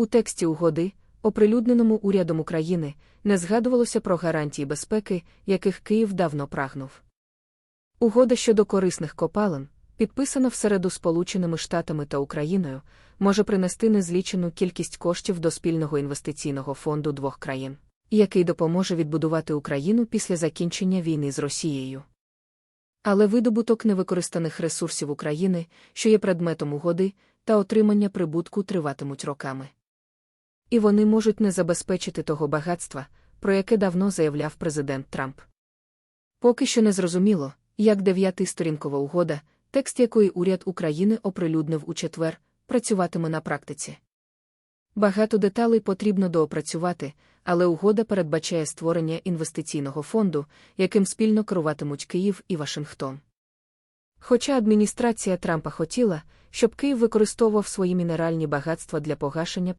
У тексті угоди, оприлюдненому урядом України, не згадувалося про гарантії безпеки, яких Київ давно прагнув. Угода щодо корисних копалин, підписана в середу Сполученими Штатами та Україною, може принести незлічену кількість коштів до спільного інвестиційного фонду двох країн, який допоможе відбудувати Україну після закінчення війни з Росією. Але видобуток невикористаних ресурсів України, що є предметом угоди, та отримання прибутку триватимуть роками. І вони можуть не забезпечити того багатства, про яке давно заявляв президент Трамп. Поки що не зрозуміло, як дев'ятисторінкова угода, текст якої уряд України оприлюднив у четвер, працюватиме на практиці. Багато деталей потрібно доопрацювати, але угода передбачає створення інвестиційного фонду, яким спільно керуватимуть Київ і Вашингтон. Хоча адміністрація Трампа хотіла, щоб Київ використовував свої мінеральні багатства для погашення